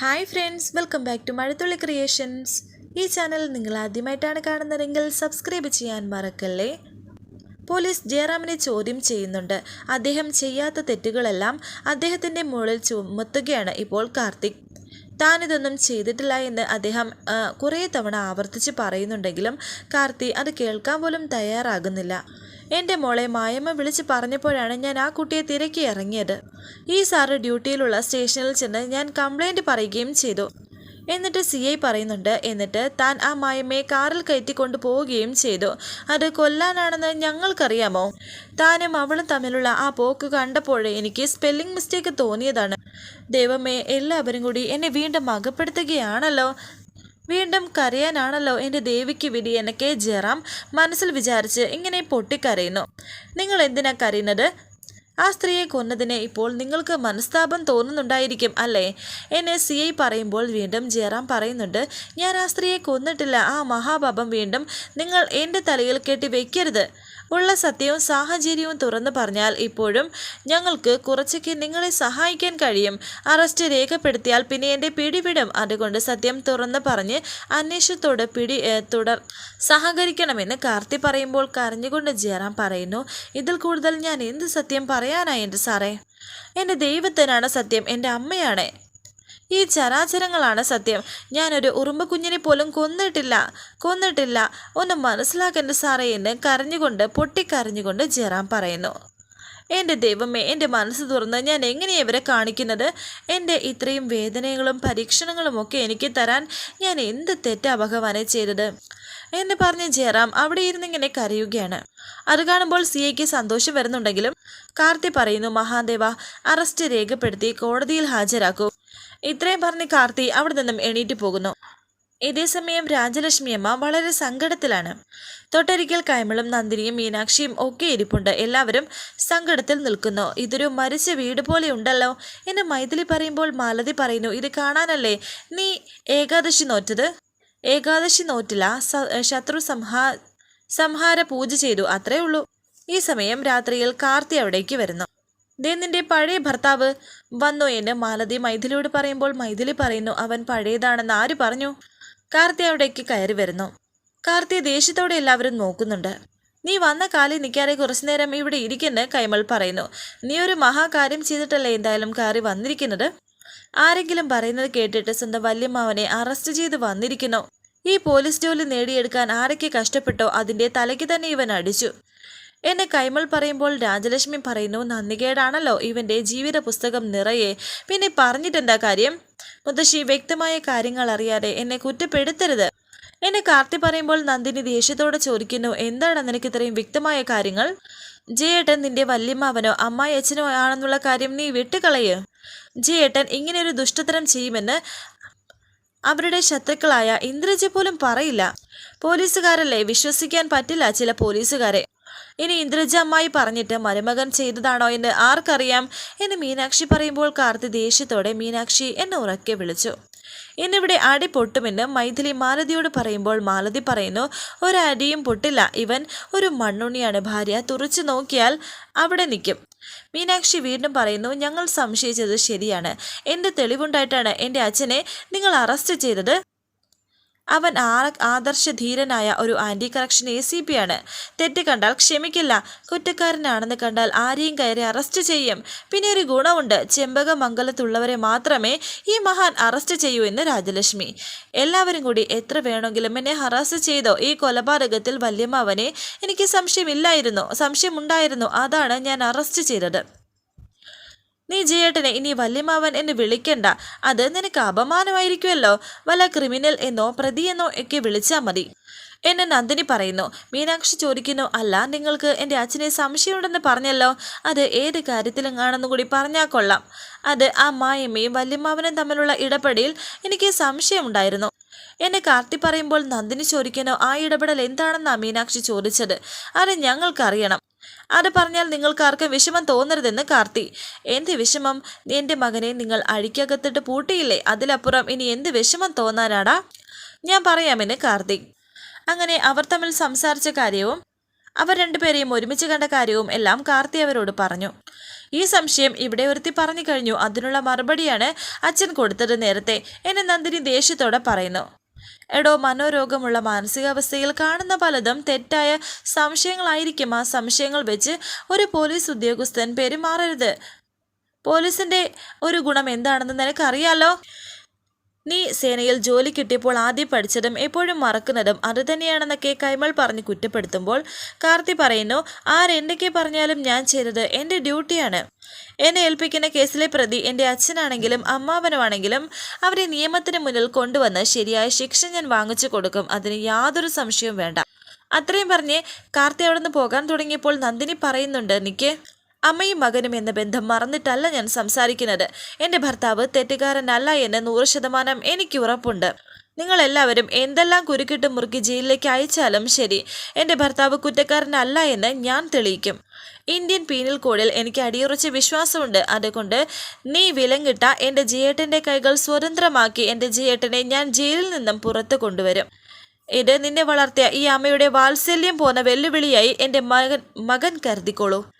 Hi friends welcome back to Mazhathulli creations ഈ channel നിങ്ങൾ ആദ്യമായിട്ടാണ് കാണുന്നതെങ്കിൽ സബ്സ്ക്രൈബ് ചെയ്യാൻ മറക്കല്ലേ? പോലീസ് ജയറാമിനെ ചോദ്യം ചെയ്യുന്നുണ്ട്. അദ്ദേഹം ചെയ്യാത്ത തെറ്റുകളെല്ലാം അദ്ദേഹത്തിന്റെ മുകളിൽ ചുമത്തുകയാണ് ഇപ്പോൾ കാർത്തിക്. താനിതൊന്നും ചെയ്തിട്ടില്ല എന്ന് അദ്ദേഹം കുറേ തവണ ആവർത്തിച്ച് പറയുന്നുണ്ടെങ്കിലും കാർത്തി അത് കേൾക്കാൻ പോലും തയ്യാറാകുന്നില്ല. എന്റെ മോളെ മായമ്മ വിളിച്ച് പറഞ്ഞപ്പോഴാണ് ഞാൻ ആ കുട്ടിയെ തിരക്കി ഇറങ്ങിയത്. ഈ സാറ് ഡ്യൂട്ടിയിലുള്ള സ്റ്റേഷനിൽ ചെന്ന് ഞാൻ കംപ്ലൈന്റ് പറയുകയും ചെയ്തു. എന്നിട്ട് സി ഐ പറയുന്നുണ്ട്. എന്നിട്ട് താൻ ആ മായമ്മയെ കാറിൽ കയറ്റിക്കൊണ്ട് പോവുകയും ചെയ്തു. അത് കൊല്ലാനാണെന്ന് ഞങ്ങൾക്കറിയാമോ? താനും അവളും തമ്മിലുള്ള ആ പോക്ക് കണ്ടപ്പോഴേ എനിക്ക് സ്പെല്ലിംഗ് മിസ്റ്റേക്ക് തോന്നിയതാണ്. ദൈവമേ എല്ലാവരും കൂടി എന്നെ വീണ്ടും അകപ്പെടുത്തുകയാണല്ലോ വീണ്ടും കരയാനാണല്ലോ എന്റെ ദേവിക്ക് വിധി എന്നൊക്കെ ജയറാം മനസ്സിൽ വിചാരിച്ച് ഇങ്ങനെ പൊട്ടിക്കരയുന്നു. നിങ്ങൾ എന്തിനാ കരയുന്നത്? ആ സ്ത്രീയെ കൊന്നതിന് ഇപ്പോൾ നിങ്ങൾക്ക് മനസ്താപം തോന്നുന്നുണ്ടായിരിക്കും അല്ലേ? എന്നെ സി ഐ പറയുമ്പോൾ വീണ്ടും ജയറാം പറയുന്നുണ്ട് ഞാൻ ആ സ്ത്രീയെ കൊന്നിട്ടില്ല. ആ മഹാപാപം വീണ്ടും നിങ്ങൾ എന്റെ തലയിൽ കെട്ടി വെക്കരുത്. ഉള്ള സത്യവും സാഹചര്യവും തുറന്നു പറഞ്ഞാൽ ഇപ്പോഴും ഞങ്ങൾക്ക് കുറച്ചൊക്കെ നിങ്ങളെ സഹായിക്കാൻ കഴിയും. അറസ്റ്റ് രേഖപ്പെടുത്തിയാൽ പിന്നെ എന്റെ പിടിവിടും. അതുകൊണ്ട് സത്യം തുറന്നു പറഞ്ഞ് അന്വേഷണത്തോട് പിടി തുടർ സഹകരിക്കണമെന്ന് കാർത്തി പറയുമ്പോൾ കരഞ്ഞുകൊണ്ട് ജയറാം പറയുന്നു ഇതിൽ കൂടുതൽ ഞാൻ എന്ത് സത്യം പറയാനായി എന്റെ സാറേ? എന്റെ ദൈവത്തിനാണ് സത്യം. എന്റെ അമ്മയാണ്. ഈ ചരാചരങ്ങളാണ് സത്യം. ഞാനൊരു ഉറുമ്പ് കുഞ്ഞിനെ പോലും കൊന്നിട്ടില്ല. കൊന്നിട്ടില്ല. ഒന്ന് മനസ്സിലാക്കേണ്ട സാറേ എന്ന് കരഞ്ഞുകൊണ്ട് പൊട്ടിക്കരഞ്ഞുകൊണ്ട് ജയറാം പറയുന്നു. എന്റെ ദൈവമേ എന്റെ മനസ്സ് തുറന്ന് ഞാൻ എങ്ങനെയാണ് ഇവരെ കാണിക്കുന്നത്? എന്റെ ഇത്രയും വേദനകളും പരീക്ഷണങ്ങളും ഒക്കെ എനിക്ക് തരാൻ ഞാൻ എന്ത് തെറ്റാ ഭഗവാനെ ചെയ്തത്? എന്ന് പറഞ്ഞ് ജയറാം അവിടെ ഇരുന്നിങ്ങനെ കരയുകയാണ്. അത് കാണുമ്പോൾ സി എക്ക് സന്തോഷം വരുന്നുണ്ടെങ്കിലും കാർത്തി പറയുന്നു മഹാദേവ അറസ്റ്റ് രേഖപ്പെടുത്തി കോടതിയിൽ ഹാജരാക്കൂ. ഇത്രയും പറഞ്ഞ് കാർത്തി അവിടെ നിന്നും എണീറ്റ് പോകുന്നു. ഇതേസമയം രാജലക്ഷ്മിയമ്മ വളരെ സങ്കടത്തിലാണ്. തൊട്ടരിക്കൽ കൈമളും നന്ദിനിയും മീനാക്ഷിയും ഒക്കെ ഇരിപ്പുണ്ട്. എല്ലാവരും സങ്കടത്തിൽ നിൽക്കുന്നു. ഇതൊരു മരിച്ച വീട് പോലെ ഉണ്ടല്ലോ എന്ന് മൈഥിലി പറയുമ്പോൾ മാലതി പറയുന്നു. ഇത് കാണാനല്ലേ നീ ഏകാദശി നോറ്റത്? ഏകാദശി നോറ്റില്ല ശത്രു സംഹാ സംഹാര പൂജ ചെയ്തു. അത്രേ ഉള്ളൂ. ഈ സമയം രാത്രിയിൽ കാർത്തി അവിടേക്ക് വരുന്നു. ദേ നിന്റെ പഴയ ഭർത്താവ് വന്നു എന്ന് മാലതി മൈഥിലിയോട് പറയുമ്പോൾ മൈഥിലി പറയുന്നു അവൻ പഴയതാണെന്ന് ആര് പറഞ്ഞു? കാർത്തി അവിടേക്ക് കയറി വരുന്നു. കാർത്തി ദേഷ്യത്തോടെ എല്ലാവരും നോക്കുന്നുണ്ട്. നീ വന്ന കാലിൽ നിൽക്കാതെ കുറച്ചു നേരം ഇവിടെ ഇരിക്കുന്നു കൈമൾ പറയുന്നു. നീ ഒരു മഹാകാര്യം ചെയ്തിട്ടല്ലേ എന്തായാലും കാറി വന്നിരിക്കുന്നത്? ആരെങ്കിലും പറയുന്നത് കേട്ടിട്ട് സ്വന്തം വല്യമ്മാവനെ അറസ്റ്റ് ചെയ്ത് വന്നിരിക്കുന്നു. ഈ പോലീസ് ജോലി നേടിയെടുക്കാൻ ആരൊക്കെ കഷ്ടപ്പെട്ടോ അതിന്റെ തലയ്ക്ക് തന്നെ ഇവൻ അടിച്ചു. എന്നെ കൈമൾ പറയുമ്പോൾ രാജലക്ഷ്മി പറയുന്നു നന്ദികേടാണല്ലോ ഇവന്റെ ജീവിത പുസ്തകം നിറയെ. പിന്നെ പറഞ്ഞിട്ടെന്താ കാര്യം? മുത്തശ്ശി വ്യക്തമായ കാര്യങ്ങൾ അറിയാതെ എന്നെ കുറ്റപ്പെടുത്തരുത്. എന്നെ കാർത്തി പറയുമ്പോൾ നന്ദിനി ദേഷ്യത്തോടെ ചോദിക്കുന്നു എന്താണ് നിനക്ക് ഇത്രയും വ്യക്തമായ കാര്യങ്ങൾ? ജയേട്ടൻ നിന്റെ വല്യമ്മാവനോ അമ്മായി അച്ഛനോ ആണെന്നുള്ള കാര്യം നീ വിട്ടുകളയ്. ജയേട്ടൻ ഇങ്ങനെയൊരു ദുഷ്ടതരം ചെയ്യുമെന്ന് അവരുടെ ശത്രുക്കളായ ഇന്ദ്രജ പോലും പറയില്ല. പോലീസുകാരല്ലേ വിശ്വസിക്കാൻ പറ്റില്ല ചില പോലീസുകാരെ. ഇനി ഇന്ദ്രജ അമ്മായി പറഞ്ഞിട്ട് മരുമകൻ ചെയ്തതാണോ എന്ന് ആർക്കറിയാം എന്ന് മീനാക്ഷി പറയുമ്പോൾ കാർത്തി ദേഷ്യത്തോടെ മീനാക്ഷി എന്നെ ഉറക്കെ വിളിച്ചു. ഇന്നിവിടെ അടി പൊട്ടുമെന്ന് മൈഥിലി മാലതിയോട് പറയുമ്പോൾ മാലതി പറയുന്നു ഒരടിയും പൊട്ടില്ല. ഇവൻ ഒരു മണ്ണുണ്ണിയാണ്. ഭാര്യ തുറച്ചു നോക്കിയാൽ അവിടെ നിൽക്കും. മീനാക്ഷി വീണ്ടും പറയുന്നു ഞങ്ങൾ സംശയിച്ചത് ശരിയാണ്. എന്റെ തെളിവുണ്ടായിട്ടാണ്? എന്റെ അച്ഛനെ നിങ്ങൾ അറസ്റ്റ് ചെയ്തത്? അവൻ ആദർശധീരനായ ഒരു anti corruption A C P ആണ്. തെറ്റ് കണ്ടാൽ ക്ഷമിക്കില്ല. കുറ്റക്കാരനാണെന്ന് കണ്ടാൽ ആരെയും കയറി അറസ്റ്റ് ചെയ്യും. പിന്നെ ഒരു ഗുണമുണ്ട്. ചെമ്പകമംഗലത്തുള്ളവരെ മാത്രമേ ഈ മഹാൻ അറസ്റ്റ് ചെയ്യൂ എന്ന് രാജലക്ഷ്മി. എല്ലാവരും കൂടി എത്ര വേണമെങ്കിലും എന്നെ ഹറാസ് ചെയ്തോ? ഈ കൊലപാതകത്തിൽ വല്യമ്മാവനെ എനിക്ക് സംശയമില്ലായിരുന്നു. സംശയമുണ്ടായിരുന്നു. അതാണ് ഞാൻ അറസ്റ്റ് ചെയ്തത്. നീ ജയേട്ടനെ ഇനി വല്യമാവൻ എന്ന് വിളിക്കണ്ട. അത് നിനക്ക് അപമാനമായിരിക്കുമല്ലോ വല്ല ക്രിമിനൽ എന്നോ പ്രതിയെന്നോ ഒക്കെ വിളിച്ചാൽ മതി. എന്നെ നന്ദിനി പറയുന്നു. മീനാക്ഷി ചോദിക്കുന്നു അല്ല നിങ്ങൾക്ക് എന്റെ അച്ഛനെ സംശയമുണ്ടെന്ന് പറഞ്ഞല്ലോ. അത് ഏത് കാര്യത്തിലും ആണെന്നും കൂടി പറഞ്ഞാൽ കൊള്ളാം. അത് ആ മായമ്മയും വല്യമ്മാവനും തമ്മിലുള്ള ഇടപെടലിൽ എനിക്ക് സംശയമുണ്ടായിരുന്നു. എന്നെ കാർത്തി പറയുമ്പോൾ നന്ദിനി ചോദിക്കുന്നു ആ ഇടപെടൽ എന്താണെന്നാണ് മീനാക്ഷി ചോദിച്ചത്? അത് ഞങ്ങൾക്കറിയണം. അത് പറഞ്ഞാൽ നിങ്ങൾക്കാർക്കും വിഷമം തോന്നരുതെന്ന് കാർത്തി. എന്ത് വിഷമം? എന്റെ മകനെ നിങ്ങൾ അഴിക്കകത്തിട്ട് പൂട്ടിയില്ലേ? അതിലപ്പുറം ഇനി എന്ത് വിഷമം തോന്നാനാടാ? ഞാൻ പറയാമെന്ന് കാർത്തി. അങ്ങനെ അവർ തമ്മിൽ സംസാരിച്ച കാര്യവും അവർ രണ്ടുപേരെയും ഒരുമിച്ച് കണ്ട കാര്യവും എല്ലാം കാർത്തി അവരോട് പറഞ്ഞു. ഈ സംശയം ഇവിടെ ഒരുത്തി പറഞ്ഞു കഴിഞ്ഞു. അതിനുള്ള മറുപടിയാണ് അച്ഛൻ കൊടുത്തത് നേരത്തെ എന്നെ നന്ദിനി ദേഷ്യത്തോടെ പറയുന്നു. എടോ മനോരോഗമുള്ള മാനസികാവസ്ഥയിൽ കാണുന്ന പലതും തെറ്റായ സംശയങ്ങളായിരിക്കും. ആ സംശയങ്ങൾ വെച്ച് ഒരു പോലീസ് ഉദ്യോഗസ്ഥൻ പെരുമാറരുത്. പോലീസിന്റെ ഒരു ഗുണം എന്താണെന്ന് നിനക്കറിയാലോ? നീ സേനയിൽ ജോലി കിട്ടിയപ്പോൾ ആദ്യം പഠിച്ചതും എപ്പോഴും മറക്കുന്നതും അത് തന്നെയാണെന്നൊക്കെ കൈമൾ പറഞ്ഞ് കുറ്റപ്പെടുത്തുമ്പോൾ കാർത്തി പറയുന്നു ആരെന്തൊക്കെ പറഞ്ഞാലും ഞാൻ ചെയ്തത് എന്റെ ഡ്യൂട്ടിയാണ്. എന്നെ ഏൽപ്പിക്കുന്ന കേസിലെ പ്രതി എന്റെ അച്ഛനാണെങ്കിലും അമ്മാവനുമാണെങ്കിലും അവരെ നിയമത്തിന് മുന്നിൽ കൊണ്ടുവന്ന് ശരിയായ ശിക്ഷ ഞാൻ വാങ്ങിച്ചു കൊടുക്കും. അതിന് യാതൊരു സംശയവും വേണ്ട. അത്രയും പറഞ്ഞ് കാർത്തി അവിടെ നിന്ന് പോകാൻ തുടങ്ങിയപ്പോൾ നന്ദിനി പറയുന്നുണ്ട് എനിക്ക് അമ്മയും മകനും എന്ന ബന്ധം മറന്നിട്ടല്ല ഞാൻ സംസാരിക്കുന്നത്. എന്റെ ഭർത്താവ് തെറ്റുകാരനല്ല എന്ന് നൂറ് ശതമാനം എനിക്ക് ഉറപ്പുണ്ട്. നിങ്ങൾ എല്ലാവരും എന്തെല്ലാം കുരുക്കിട്ട് മുറുക്കി ജയിലിലേക്ക് അയച്ചാലും ശരി എന്റെ ഭർത്താവ് കുറ്റക്കാരനല്ല എന്ന് ഞാൻ തെളിയിക്കും. ഇന്ത്യൻ പീനൽ കോഡിൽ എനിക്ക് അടിയുറച്ച വിശ്വാസമുണ്ട്. അതുകൊണ്ട് നീ വിലങ്ങിട്ട എന്റെ ജിയേട്ടന്റെ കൈകൾ സ്വതന്ത്രമാക്കി എന്റെ ജിയേട്ടനെ ഞാൻ ജയിലിൽ നിന്നും പുറത്തു കൊണ്ടുവരും. ഇത് നിന്നെ വളർത്തിയ ഈ അമ്മയുടെ വാത്സല്യം പോന്ന വെല്ലുവിളിയായി എന്റെ മകൻ മകൻ കരുതിക്കോളൂ.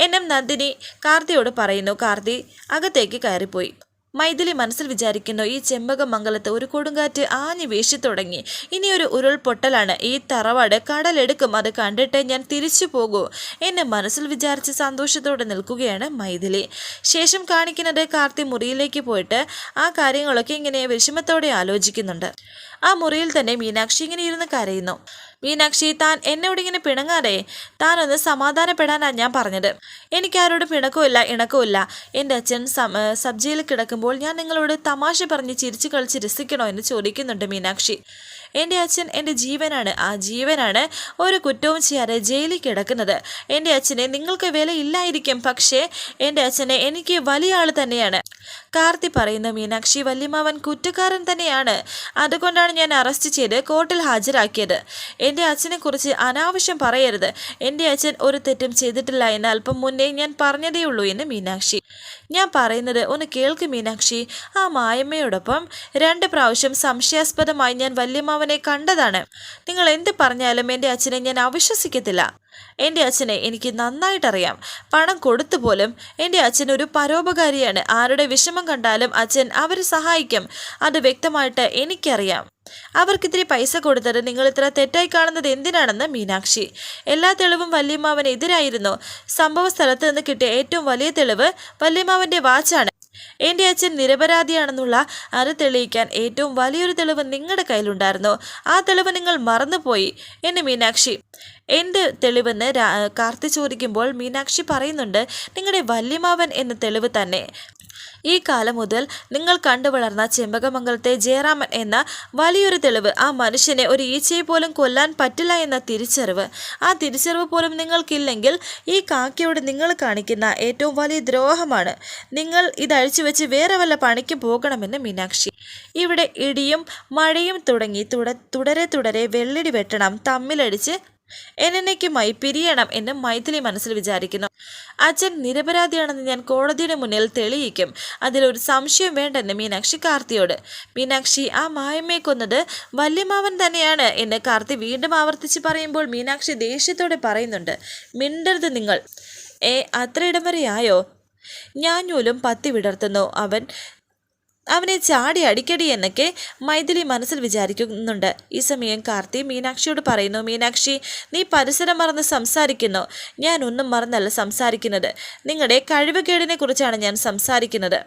എന്നും നന്ദിനി കാർത്തിയോട് പറയുന്നു. കാർത്തി അകത്തേക്ക് കയറിപ്പോയി. മൈഥിലി മനസ്സിൽ വിചാരിക്കുന്നു ഈ ചെമ്പകമംഗലത്ത് ഒരു കൊടുങ്കാറ്റ് ആഞ്ഞു വീശി തുടങ്ങി. ഇനിയൊരു ഉരുൾപൊട്ടലാണ്. ഈ തറവാട് കടലെടുക്കും. അത് കണ്ടിട്ട് ഞാൻ തിരിച്ചു പോകൂ എന്നെ മനസ്സിൽ വിചാരിച്ച് സന്തോഷത്തോടെ നിൽക്കുകയാണ് മൈഥിലി. ശേഷം കാണിക്കുന്നത് കാർത്തി മുറിയിലേക്ക് പോയിട്ട് ആ കാര്യങ്ങളൊക്കെ ഇങ്ങനെ വിഷമത്തോടെ ആലോചിക്കുന്നുണ്ട്. ആ മുറിയിൽ തന്നെ മീനാക്ഷി ഇങ്ങനെ ഇരുന്ന് കരയുന്നു. മീനാക്ഷി താൻ എന്നോട് ഇങ്ങനെ പിണങ്ങാതെ താൻ ഒന്ന് സമാധാനപ്പെടാനാണ് ഞാൻ പറഞ്ഞത്. എനിക്കാരോട് പിണക്കമില്ല ഇണക്കമില്ല എന്റെ അച്ഛൻ സബ് കിടക്കുമ്പോൾ ഞാൻ നിങ്ങളോട് തമാശ പറഞ്ഞ് ചിരിച്ചു കളിച്ച് രസിക്കണോ എന്ന് ചോദിക്കുന്നുണ്ട് മീനാക്ഷി. എന്റെ അച്ഛൻ എന്റെ ജീവനാണ്. ആ ജീവനാണ് ഒരു കുറ്റവും ചെയ്യാതെ ജയിലിൽ കിടക്കുന്നത്. എന്റെ അച്ഛനെ നിങ്ങൾക്ക് വിലയില്ലായിരിക്കും. പക്ഷേ എന്റെ അച്ഛനെ എനിക്ക് വലിയ ആൾ തന്നെയാണ്. കാർത്തി പറയുന്ന മീനാക്ഷി വല്യമാവൻ കുറ്റക്കാരൻ തന്നെയാണ്. അതുകൊണ്ടാണ് ഞാൻ അറസ്റ്റ് ചെയ്ത് കോർട്ടിൽ ഹാജരാക്കിയത്. എന്റെ അച്ഛനെക്കുറിച്ച് അനാവശ്യം പറയരുത്. എന്റെ അച്ഛൻ ഒരു തെറ്റും ചെയ്തിട്ടില്ല എന്ന് അല്പം മുന്നേ ഞാൻ പറഞ്ഞതേയുള്ളൂ എന്ന് മീനാക്ഷി. ഞാൻ പറയുന്നത് ഒന്ന് കേൾക്ക് മീനാക്ഷി. ആ മായമ്മയോടൊപ്പം രണ്ട് പ്രാവശ്യം സംശയാസ്പദമായി ഞാൻ വല്യമാവനെ കണ്ടതാണ്. നിങ്ങൾ എന്ത് പറഞ്ഞാലും എന്റെ അച്ഛനെ ഞാൻ അവിശ്വസിക്കത്തില്ല. എന്റെ അച്ഛനെ എനിക്ക് നന്നായിട്ടറിയാം. പണം കൊടുത്തു പോലും എന്റെ അച്ഛൻ ഒരു പരോപകാരിയാണ്. ആരുടെ വിഷമം കണ്ടാലും അച്ഛൻ അവരെ സഹായിക്കും. അത് വ്യക്തമായിട്ട് എനിക്കറിയാം. അവർക്കിത്തിരി പൈസ കൊടുത്തത് നിങ്ങൾ ഇത്ര തെറ്റായി കാണുന്നത് എന്തിനാണെന്ന് മീനാക്ഷി. എല്ലാ തെളിവും വല്യമ്മാവന് എതിരായിരുന്നു. സംഭവ സ്ഥലത്ത് നിന്ന് കിട്ടിയ ഏറ്റവും വലിയ തെളിവ് വല്യമ്മാവന്റെ വാച്ചാണ്. എന്റെ അച്ഛൻ നിരപരാധിയാണെന്നുള്ള അത് തെളിയിക്കാൻ ഏറ്റവും വലിയൊരു തെളിവ് നിങ്ങളുടെ കയ്യിലുണ്ടായിരുന്നു. ആ തെളിവ് നിങ്ങൾ മറന്നുപോയി. എന്ന് മീനാക്ഷി. എന്ത് തെളിവെന്ന് കാർത്തി ചോദിക്കുമ്പോൾ മീനാക്ഷി പറയുന്നുണ്ട് നിങ്ങളുടെ വല്യമാവൻ എന്ന തെളിവ് തന്നെ. ഈ കാലം മുതൽ നിങ്ങൾ കണ്ടു വളർന്ന ചെമ്പകമംഗലത്തെ ജയറാമൻ എന്ന വലിയൊരു തെളിവ് ആ മനുഷ്യനെ ഒരു ഈച്ചയെ പോലും കൊല്ലാൻ പറ്റില്ല എന്ന തിരിച്ചറിവ്. ആ തിരിച്ചറിവ് പോലും നിങ്ങൾക്കില്ലെങ്കിൽ ഈ കാക്കയോട് നിങ്ങൾ കാണിക്കുന്ന ഏറ്റവും വലിയ ദ്രോഹമാണ്. നിങ്ങൾ ഇതഴിച്ചു വെച്ച് വേറെ വല്ല പണിക്ക് പോകണമെന്ന് മീനാക്ഷി. ഇവിടെ ഇടിയും മഴയും തുടങ്ങി തുടരെ തുടരെ വെള്ളിടി വെട്ടണം. തമ്മിലടിച്ച് എന്നേക്കുമായി പിരിയണം എന്ന് മൈഥിലി മനസ്സിൽ വിചാരിക്കുന്നു. അച്ഛൻ നിരപരാധിയാണെന്ന് ഞാൻ കോടതിയുടെ മുന്നിൽ തെളിയിക്കും. അതിലൊരു സംശയം വേണ്ടെന്ന് മീനാക്ഷി കാർത്തിയോട് മീനാക്ഷി ആ മായമ്മയെ കൊന്നത് വല്യമാവൻ തന്നെയാണ് എന്ന് കാർത്തി വീണ്ടും ആവർത്തിച്ച് പറയുമ്പോൾ മീനാക്ഷി ദേഷ്യത്തോടെ പറയുന്നുണ്ട്. മിണ്ടരുത് നിങ്ങൾ. ഏ അത്ര ഇടം വരെയായോ? ഞാഞ്ഞൂലും പത്തി വിടർത്തുന്നു. അവൻ അവനെ ചാടി അടിക്കടി എന്നൊക്കെ മൈഥിലി മനസ്സിൽ വിചാരിക്കുന്നുണ്ട്. ഈ സമയം കാർത്തി മീനാക്ഷിയോട് പറയുന്നു മീനാക്ഷി നീ പരിസരം മറന്ന് സംസാരിക്കുന്നു. ഞാൻ ഒന്നും മറന്നല്ല സംസാരിക്കുന്നത്. നിങ്ങളുടെ കഴിവുകേടിനെ കുറിച്ചാണ് ഞാൻ സംസാരിക്കുന്നത്.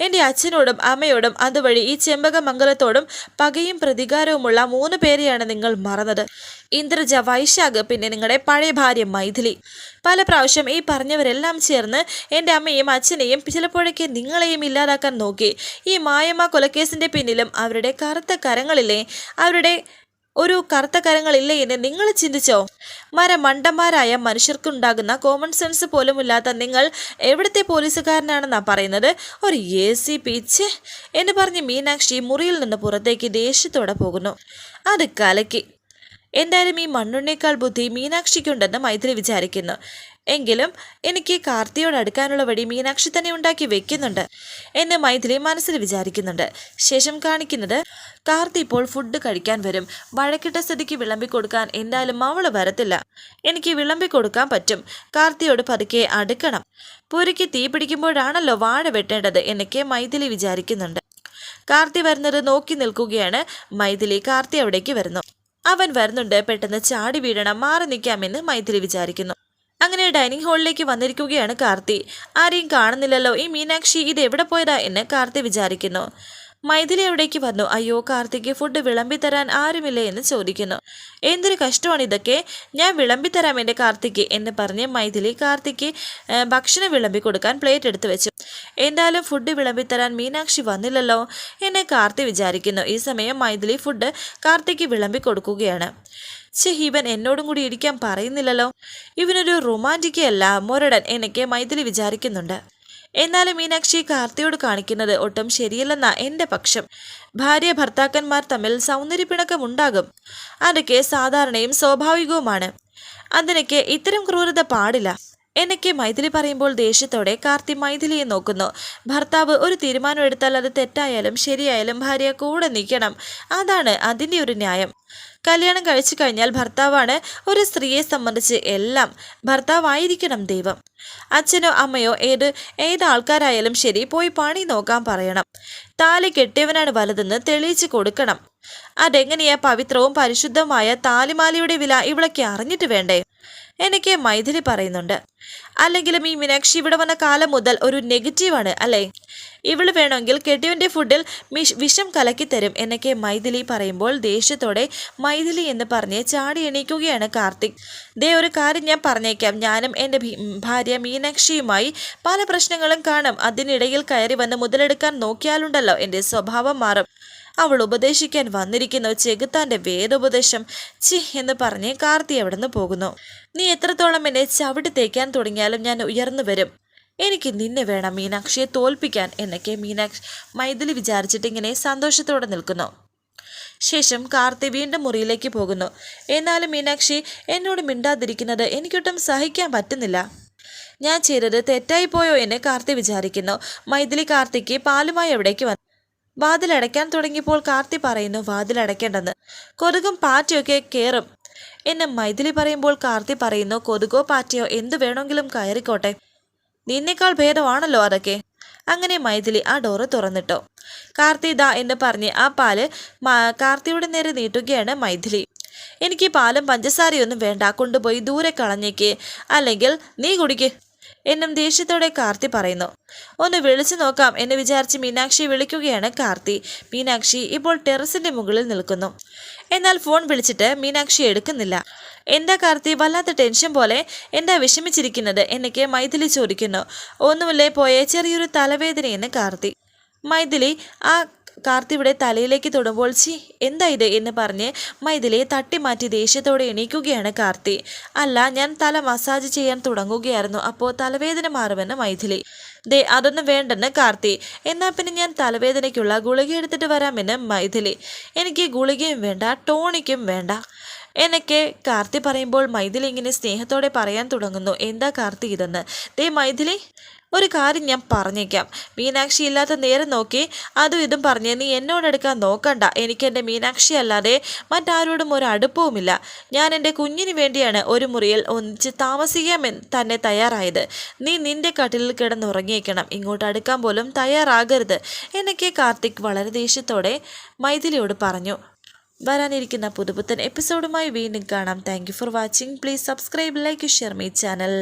എന്റെ അച്ഛനോടും അമ്മയോടും അതുവഴി ഈ ചെമ്പകമംഗലത്തോടും പകയും പ്രതികാരവുമുള്ള മൂന്ന് പേരെയാണ് നിങ്ങൾ മറന്നത്. ഇന്ദ്രജ വൈശാഖ് പിന്നെ നിങ്ങളുടെ പഴയ ഭാര്യ മൈഥിലി. പല പ്രാവശ്യം ഈ പറഞ്ഞവരെല്ലാം ചേർന്ന് എന്റെ അമ്മയും അച്ഛനെയും ചിലപ്പോഴൊക്കെ നിങ്ങളെയും ഇല്ലാതാക്കാൻ നോക്കി. ഈ മായമ്മ കൊലക്കേസിന്റെ പിന്നിലും അവരുടെ കറുത്ത കരങ്ങളില്ലേ? അവരുടെ ഒരു കറുത്ത കരങ്ങളില്ലേ എന്ന് നിങ്ങൾ ചിന്തിച്ചോ? മരമണ്ടന്മാരായ മനുഷ്യർക്കുണ്ടാകുന്ന കോമൺ സെൻസ് പോലുമില്ലാത്ത നിങ്ങൾ എവിടുത്തെ പോലീസുകാരനാണെന്നാ പറയുന്നത്? ഒരു എ സി പിച്ച് എന്ന് പറഞ്ഞ് മീനാക്ഷി മുറിയിൽ നിന്ന് പുറത്തേക്ക് ദേഷ്യത്തോടെ പോകുന്നു. അത് കലക്കി. എന്തായാലും ഈ മണ്ണുണ്ണേക്കാൾ ബുദ്ധി മീനാക്ഷിക്കുണ്ടെന്ന് മൈത്രി വിചാരിക്കുന്നു. എങ്കിലും എനിക്ക് കാർത്തിയോട് അടുക്കാനുള്ള വഴി മീനാക്ഷി തന്നെ ഉണ്ടാക്കി വെക്കുന്നുണ്ട് എന്ന് മൈത്രി മനസ്സിൽ വിചാരിക്കുന്നുണ്ട്. ശേഷം കാണിക്കുന്നത് കാർത്തി ഇപ്പോൾ ഫുഡ് കഴിക്കാൻ വരും. വഴക്കിട്ട സ്ഥിതിക്ക് വിളമ്പി കൊടുക്കാൻ എന്തായാലും അവൾ വരത്തില്ല. എനിക്ക് വിളമ്പി കൊടുക്കാൻ പറ്റും. കാർത്തിയോട് പതുക്കെ അടുക്കണം. പുരയ്ക്ക് തീ പിടിക്കുമ്പോഴാണല്ലോ വാഴ വെട്ടേണ്ടത് എന്നൊക്കെ മൈഥിലി വിചാരിക്കുന്നുണ്ട്. കാർത്തി വരുന്നത് നോക്കി നിൽക്കുകയാണ്. മൈഥിലി കാർത്തി അവിടേക്ക് വരുന്നു. അവൻ വരുന്നുണ്ട്. പെട്ടെന്ന് ചാടി വീഴണം. മാറി നിൽക്കാമെന്ന് മൈത്രി വിചാരിക്കുന്നു. അങ്ങനെ ഡൈനിങ് ഹാളിലേക്ക് വന്നിരിക്കുകയാണ് കാർത്തി. ആരെയും കാണുന്നില്ലല്ലോ. ഈ മീനാക്ഷി ഇത് എവിടെ പോയതാ എന്ന് കാർത്തി വിചാരിക്കുന്നു. മൈഥിലി അവിടേക്ക് വന്നു. അയ്യോ കാർത്തിക്ക് ഫുഡ് വിളമ്പി തരാൻ ആരുമില്ലേ? എന്ന് ചോദിക്കുന്നു. എന്തൊരു കഷ്ടമാണ് ഇതൊക്കെ. ഞാൻ വിളമ്പി തരാം എന്റെ കാർത്തിക്ക് എന്ന് പറഞ്ഞ് മൈഥിലി കാർത്തിക്ക് ഏ, ഭക്ഷണം വിളമ്പി കൊടുക്കാൻ പ്ലേറ്റ് എടുത്തു വെച്ചു. എന്തായാലും ഫുഡ് വിളമ്പി തരാൻ മീനാക്ഷി വന്നില്ലല്ലോ എന്നെ കാർത്തി വിചാരിക്കുന്നു. ഈ സമയം മൈഥിലി ഫുഡ് കാർത്തിക്ക് വിളമ്പി കൊടുക്കുകയാണ്. ഇവൻ എന്നോടും കൂടി ഇരിക്കാൻ പറയുന്നില്ലല്ലോ. ഇവനൊരു റൊമാന്റിക്കല്ല മുരടൻ എന്നൊക്കെ മൈഥിലി വിചാരിക്കുന്നുണ്ട്. എന്നാലും മീനാക്ഷി കാർത്തിയോട് കാണിക്കുന്നത് ഒട്ടും ശരിയല്ലെന്ന എന്റെ പക്ഷം. ഭാര്യ ഭർത്താക്കന്മാർ തമ്മിൽ സൗന്ദര്യപ്പിണക്കം ഉണ്ടാകും. അതൊക്കെ സാധാരണയും സ്വാഭാവികവുമാണ്. അതിനൊക്കെ ഇത്തരം ക്രൂരത പാടില്ല. എന്നൊക്കെ മൈഥിലി പറയുമ്പോൾ ദേഷ്യത്തോടെ കാർത്തി മൈഥിലിയെ നോക്കുന്നു. ഭർത്താവ് ഒരു തീരുമാനം എടുത്താൽ അത് തെറ്റായാലും ശരിയായാലും ഭാര്യ കൂടെ നിൽക്കണം. അതാണ് അതിന്റെ ഒരു ന്യായം. കല്യാണം കഴിച്ചു കഴിഞ്ഞാൽ ഭർത്താവാണ് ഒരു സ്ത്രീയെ സംബന്ധിച്ച് എല്ലാം. ഭർത്താവായിരിക്കണം ദൈവം. അച്ഛനോ അമ്മയോ ഏത് ഏത് ആൾക്കാരായാലും ശരി പോയി പണി നോക്കാൻ പറയണം. താലി കെട്ടിയവനാണ് വലുതെന്ന് തെളിയിച്ചു കൊടുക്കണം. അതെങ്ങനെയാ പവിത്രവും പരിശുദ്ധമായ താലിമാലയുടെ വില ഇവളൊക്കെ അറിഞ്ഞിട്ട് വേണ്ടേ? എനിക്ക് മൈഥിലി പറയുന്നുണ്ട്. അല്ലെങ്കിലും ഈ മീനാക്ഷി ഇവിടെ വന്ന കാലം മുതൽ ഒരു നെഗറ്റീവാണ് അല്ലേ? ഇവൾ വേണമെങ്കിൽ കെട്ടിയവന്റെ ഫുഡിൽ വിഷം കലക്കി തരും എന്നൊക്കെ മൈഥിലി പറയുമ്പോൾ ദേഷ്യത്തോടെ മൈഥിലി എന്ന് പറഞ്ഞ് ചാടി എണീക്കുകയാണ് കാർത്തിക്. ദേ ഒരു കാര്യം ഞാൻ പറഞ്ഞേക്കാം. ഞാനും എന്റെ ഭാര്യ മീനാക്ഷിയുമായി പല പ്രശ്നങ്ങളും കാണും. അതിനിടയിൽ കയറി വന്ന് മുതലെടുക്കാൻ നോക്കിയാലുണ്ടല്ലോ എന്റെ സ്വഭാവം മാറും. അവൾ ഉപദേശിക്കാൻ വന്നിരിക്കുന്നു ചെകുത്താന്റെ വേദോപദേശം. ചി എന്ന് പറഞ്ഞ് കാർത്തി അവിടെ നിന്ന് പോകുന്നു. നീ എത്രത്തോളം എന്നെ ചവിട്ടി തേക്കാൻ തുടങ്ങിയാലും ഞാൻ ഉയർന്നു വരും. എനിക്ക് നിന്നെ വേണം മീനാക്ഷിയെ തോൽപ്പിക്കാൻ എന്നൊക്കെ മീനാക്ഷി മൈഥിലി വിചാരിച്ചിട്ട് ഇങ്ങനെ സന്തോഷത്തോടെ നിൽക്കുന്നു. ശേഷം കാർത്തി വീണ്ടും മുറിയിലേക്ക് പോകുന്നു. എന്നാലും മീനാക്ഷി എന്നോട് മിണ്ടാതിരിക്കുന്നത് എനിക്കൊട്ടും സഹിക്കാൻ പറ്റുന്നില്ല. ഞാൻ ചെയ്തത് തെറ്റായി പോയോ എന്ന് കാർത്തി വിചാരിക്കുന്നു. മൈഥിലി കാർത്തിക്ക് പാലുമായി എവിടേക്ക് വന്നു വാതിലടയ്ക്കാൻ തുടങ്ങിയപ്പോൾ കാർത്തി പറയുന്നു വാതിലടയ്ക്കേണ്ടെന്ന്. കൊതുകും പാറ്റയൊക്കെ കയറും എന്ന് മൈഥിലി പറയുമ്പോൾ കാർത്തി പറയുന്നു കൊതുകോ പാറ്റയോ എന്തു വേണമെങ്കിലും കയറിക്കോട്ടെ. നിന്നേക്കാൾ ഭേദമാണല്ലോ അതൊക്കെ. അങ്ങനെ മൈഥിലി ആ ഡോറ് തുറന്നിട്ടോ. കാർത്തി ദാ എന്ന് പറഞ്ഞ് ആ പാൽ കാർത്തിയുടെ നേരെ നീട്ടുകയാണ് മൈഥിലി. എനിക്ക് പാലും പഞ്ചസാരയൊന്നും വേണ്ട കൊണ്ടുപോയി ദൂരെ കളഞ്ഞേക്ക്. അല്ലെങ്കിൽ നീ കുടിക്ക്. എന്നും ദേഷ്യത്തോടെ കാർത്തി പറയുന്നു. ഒന്ന് വിളിച്ചു നോക്കാം എന്ന് വിചാരിച്ച് മീനാക്ഷി വിളിക്കുകയാണ് കാർത്തി. മീനാക്ഷി ഇപ്പോൾ ടെറസിന്റെ മുകളിൽ നിൽക്കുന്നു. എന്നാൽ ഫോൺ വിളിച്ചിട്ട് മീനാക്ഷി എടുക്കുന്നില്ല. എന്താ കാർത്തി വല്ലാത്ത ടെൻഷൻ പോലെ എന്താ വിഷമിച്ചിരിക്കുന്നത്? എന്നൊക്കെ മൈഥിലി ചോദിക്കുന്നു. ഒന്നുമില്ലേ പോയ ചെറിയൊരു തലവേദനയെന്ന് കാർത്തി. മൈഥിലി ആ കാർത്തിയുടെ തലയിലേക്ക് തൊടുമ്പോൾ ചി എന്താ ഇത്? എന്ന് പറഞ്ഞ് മൈഥിലിയെ തട്ടിമാറ്റി ദേഷ്യത്തോടെ എണീക്കുകയാണ് കാർത്തി. അല്ല ഞാൻ തല മസാജ് ചെയ്യാൻ തുടങ്ങുകയായിരുന്നു. അപ്പോൾ തലവേദന മാറുമെന്ന് മൈഥിലി. ദേ അതൊന്നും വേണ്ടെന്ന് കാർത്തി. എന്നാൽ പിന്നെ ഞാൻ തലവേദനയ്ക്കുള്ള ഗുളിക എടുത്തിട്ട് വരാമെന്ന് മൈഥിലി. എനിക്ക് ഗുളികയും വേണ്ട ടോണിക്കും വേണ്ട. എന്നൊക്കെ കാർത്തി പറയുമ്പോൾ മൈഥിലി ഇങ്ങനെ സ്നേഹത്തോടെ പറയാൻ തുടങ്ങുന്നു. എന്താ കാർത്തി ഇതെന്ന്? ദേ മൈഥിലി ഒരു കാര്യം ഞാൻ പറഞ്ഞേക്കാം. മീനാക്ഷി ഇല്ലാത്ത നേരം നോക്കി അതും ഇതും പറഞ്ഞ് നീ എന്നോടെടുക്കാൻ നോക്കണ്ട. എനിക്ക് എന്റെ മീനാക്ഷി അല്ലാതെ മറ്റാരോടും ഒരു അടുപ്പവുമില്ല. ഞാൻ എന്റെ കുഞ്ഞിന് വേണ്ടിയാണ് ഒരു മുറിയിൽ ഒന്നിച്ച് താമസിക്കാമെന്ന് തന്നെ തയ്യാറായത്. നീ നിന്റെ കട്ടിലിൽ കിടന്നുറങ്ങിയേക്കണം. ഇങ്ങോട്ട് അടുക്കാൻ പോലും തയ്യാറാകരുത് എന്നൊക്കെ കാർത്തിക് വളരെ ദേഷ്യത്തോടെ മൈഥിലിയോട് പറഞ്ഞു. വരാനിരിക്കുന്ന പുതുപുത്തൻ എപ്പിസോഡുമായി വീണ്ടും കാണാം. Thank for watching. Please subscribe like share my channel.